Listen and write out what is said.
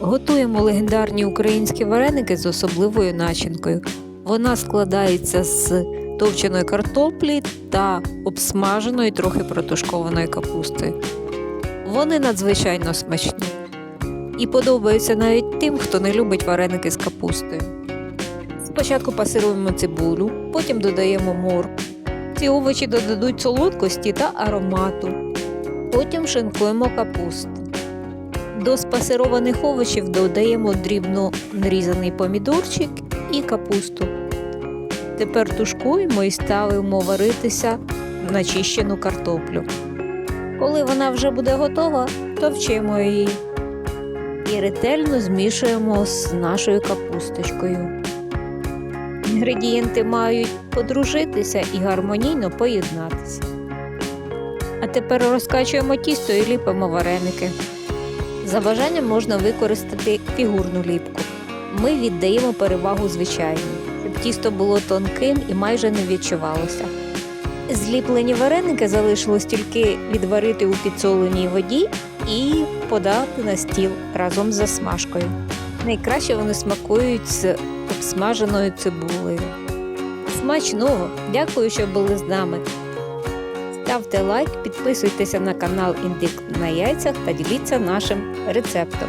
Готуємо легендарні українські вареники з особливою начинкою. Вона складається з товченої картоплі та обсмаженої трохи протушкованої капусти. Вони надзвичайно смачні і подобаються навіть тим, хто не любить вареники з капустою. Спочатку пасируємо цибулю, потім додаємо моркву. Ці овочі додадуть солодкості та аромату. Потім шинкуємо капусту. До спасированих овочів додаємо дрібно нарізаний помідорчик і капусту. Тепер тушкуємо і ставимо варитися начищену картоплю. Коли вона вже буде готова, товчимо її і ретельно змішуємо з нашою капусточкою. Інгредієнти мають подружитися і гармонійно поєднатися. А тепер розкачуємо тісто і ліпимо вареники. За бажанням можна використати фігурну ліпку. Ми віддаємо перевагу звичайній, щоб тісто було тонким і майже не відчувалося. Зліплені вареники залишилось тільки відварити у підсоленій воді і подати на стіл разом з засмажкою. Найкраще вони смакують з обсмаженою цибулею. Смачного! Дякую, що були з нами. Ставте лайк, підписуйтеся на канал Індик на яйцях та діліться нашим рецептом.